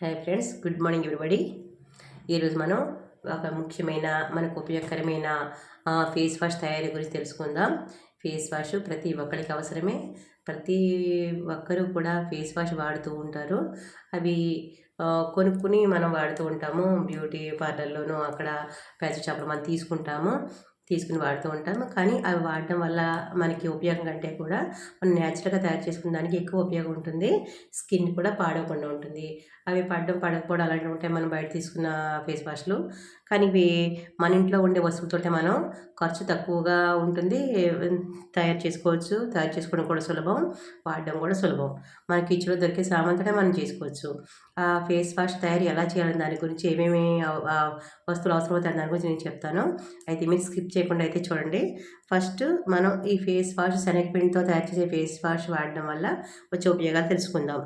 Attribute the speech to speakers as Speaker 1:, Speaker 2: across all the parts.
Speaker 1: Hi friends good morning everybody ఈరోజు మనం ఒక ముఖ్యమైన మనకు ఉపయోగకరమైన ఫేస్ వాష్ తయారీ గురించి తెలుసుకుందాం. ఫేస్ వాష్ ప్రతి ఒక్కరికి అవసరమే. ప్రతి ఒక్కరూ కూడా ఫేస్ వాష్ వాడుతూ ఉంటారు. అవి కొనుక్కుని మనం వాడుతూ ఉంటాము. బ్యూటీ పార్లర్లోనూ అక్కడ పెద్ద షాప్లో మనం తీసుకుంటాము. తీసుకుని వాడుతూ ఉంటాము. కానీ అవి వాడటం వల్ల మనకి ఉపయోగం కంటే కూడా మనం న్యాచురల్గా తయారు చేసుకున్న దానికి ఎక్కువ ఉపయోగం ఉంటుంది. స్కిన్ కూడా పాడవకుండా ఉంటుంది. అవి పడడం పడకపోవడం అలాంటివి ఉంటాయి మనం బయట తీసుకున్న ఫేస్ వాష్లు కానీ ఇవి మన ఇంట్లో ఉండే వస్తువులతో మనం ఖర్చు తక్కువగా ఉంటుంది. తయారు చేసుకోవచ్చు. తయారు చేసుకోవడం కూడా సులభం. వాడడం కూడా సులభం. మన కిచెన్లో దొరికే సామంతనే మనం చేసుకోవచ్చు. ఆ ఫేస్ వాష్ తయారు ఎలా చేయాలని దాని గురించి ఏమేమి వస్తువులు అవసరమవుతాయి దాని గురించి నేను చెప్తాను. అయితే మీరు స్కిప్ చేయకుండా అయితే చూడండి. ఫస్ట్ మనం ఈ ఫేస్ వాష్ శనగపిండితో తయారు చేసే ఫేస్ వాష్ వాడడం వల్ల వచ్చే ఉపయోగాలు తెలుసుకుందాం.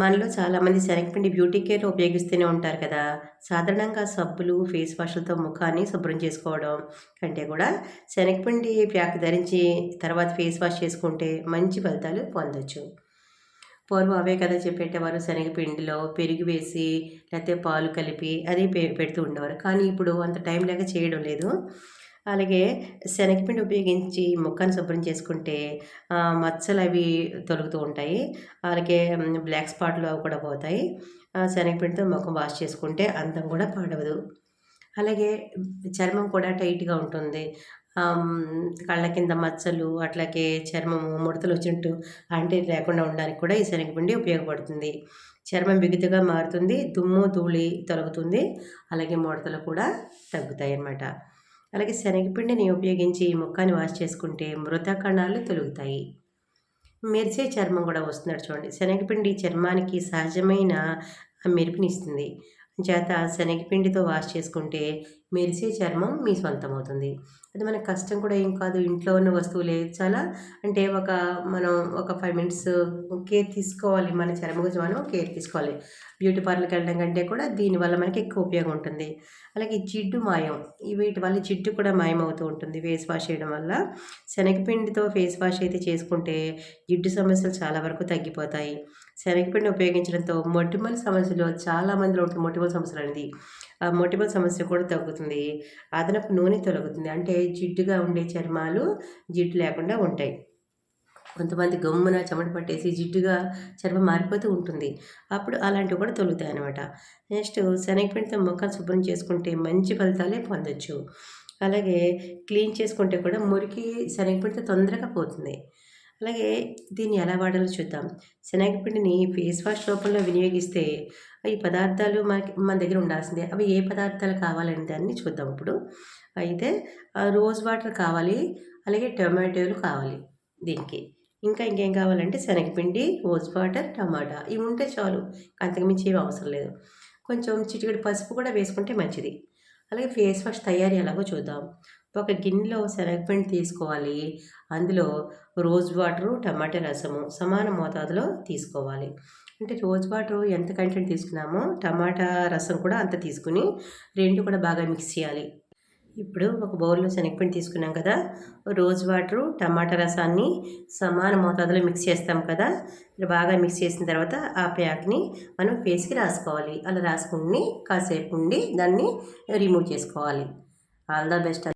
Speaker 1: మనలో చాలామంది శనగపిండి బ్యూటీ కేర్ ఉపయోగిస్తూనే ఉంటారు కదా. సాధారణంగా సబ్బులు ఫేస్ వాష్లతో ముఖాన్ని శుభ్రం చేసుకోవడం కంటే కూడా శనగపిండి ప్యాక్ ధరించి తర్వాత ఫేస్ వాష్ చేసుకుంటే మంచి ఫలితాలు పొందొచ్చు. పూర్వం అవే కదా చెప్పేటవారు శనగపిండిలో పెరుగు వేసి లేకపోతే పాలు కలిపి అది పెడుతూ ఉండేవారు. కానీ ఇప్పుడు అంత టైం లేక చేయడం లేదు. అలాగే శనగపిండి ఉపయోగించి ముఖాన్ని శుభ్రం చేసుకుంటే మచ్చలు అవి తొలుగుతూ ఉంటాయి. అలాగే బ్లాక్ స్పాట్లు అవి కూడా పోతాయి. శనగపిండితో ముఖం వాష్ చేసుకుంటే అందం కూడా పాడవదు. అలాగే చర్మం కూడా టైట్గా ఉంటుంది. కళ్ళ కింద మచ్చలు అట్లాగే చర్మము ముడతలు వచ్చినట్టు అంటే లేకుండా ఉండడానికి కూడా ఈ శనగపిండి ఉపయోగపడుతుంది. చర్మం బిగుతుగా మారుతుంది దుమ్ము ధూళి తొలగుతుంది. అలాగే ముడతలు కూడా తగ్గుతాయి అన్నమాట అలాగే శనగపిండిని ఉపయోగించి ముఖాన్ని వాష్ చేసుకుంటే మృత కణాలు తొలుగుతాయి. మెరిసే చర్మం కూడా వస్తున్నాడు చూడండి. శనగపిండి చర్మానికి సహజమైన మెరుపునిస్తుంది. చేత శనగపిండితో వాష్ చేసుకుంటే మెరిసే చర్మం మీ సొంతమవుతుంది. అది మన కష్టం కూడా ఏం కాదు. ఇంట్లో ఉన్న వస్తువులే చాలా అంటే ఒక మనం ఒక ఫైవ్ మినిట్స్ కేర్ తీసుకోవాలి. మన చర్మ గురించి మనం కేర్ తీసుకోవాలి. బ్యూటీ పార్లర్కి వెళ్ళడం కంటే కూడా దీనివల్ల మనకి ఎక్కువ ఉపయోగం ఉంటుంది. అలాగే జిడ్డు మాయం. వీటి వల్ల జిడ్డు కూడా మాయం అవుతూ ఉంటుంది. ఫేస్ వాష్ చేయడం వల్ల శనగపిండితో ఫేస్ వాష్ అయితే చేసుకుంటే జిడ్డు సమస్యలు చాలా వరకు తగ్గిపోతాయి. శనగపిండి ఉపయోగించడంతో మొటిమల సమస్యలు చాలా మందిలో ఉంటుంది మొటిమల సమస్యలు అనేది ఆ మొటిమల సమస్య కూడా తగ్గుతుంది. అదనపు నూనె తొలగుతుంది. అంటే జిడ్డుగా ఉండే చర్మాలు జిడ్డు లేకుండా ఉంటాయి. కొంతమంది గమ్మున చెమట పట్టేసి జిడ్డుగా చర్మం మారిపోతూ ఉంటుంది. అప్పుడు అలాంటివి కూడా తొలుగుతాయి అనమాట నెక్స్ట్ శనగపిండితో ముఖాలు శుభ్రం చేసుకుంటే మంచి ఫలితాలే పొందొచ్చు. అలాగే క్లీన్ చేసుకుంటే కూడా మురికి శనగపిండితో తొందరగా పోతుంది. అలాగే దీన్ని ఎలా వాడాలో చూద్దాం. శనగపిండిని ఫేస్ వాష్ రూపంలో వినియోగిస్తే ఈ పదార్థాలు మనకి మన దగ్గర ఉండాల్సిందే. అవి ఏ పదార్థాలు కావాలని దాన్ని చూద్దాం ఇప్పుడు. అయితే రోజ్ వాటర్ కావాలి అలాగే టొమాటోలు కావాలి దీనికి. ఇంకా ఇంకేం కావాలంటే శనగపిండి రోజ్ వాటర్ టమాటా. ఇవి ఉంటే చాలు. అంతకుమించి ఏమి అవసరం లేదు. కొంచెం చిటికడి పసుపు కూడా వేసుకుంటే మంచిది. అలాగే ఫేస్ వాష్ తయారీ ఎలాగో చూద్దాం. ఒక గిన్నెలో శనగపిండి తీసుకోవాలి. అందులో రోజ్ వాటరు టమాటా రసము సమాన మోతాదులో తీసుకోవాలి. అంటే రోజ్ వాటర్ ఎంత కంటెంట్ తీసుకున్నామో టమాటా రసం కూడా అంత తీసుకుని రెండు కూడా బాగా మిక్స్ చేయాలి. ఇప్పుడు ఒక బౌల్లో శనగపిండి తీసుకున్నాం కదా. రోజ్ వాటరు టమాటా రసాన్ని సమాన మోతాదులో మిక్స్ చేస్తాం కదా. బాగా మిక్స్ చేసిన తర్వాత ఆ ప్యాక్ని మనం ఫేస్కి రాసుకోవాలి. అలా రాసుకుని కాసేపు ఉండి దాన్ని రిమూవ్ చేసుకోవాలి. All the best.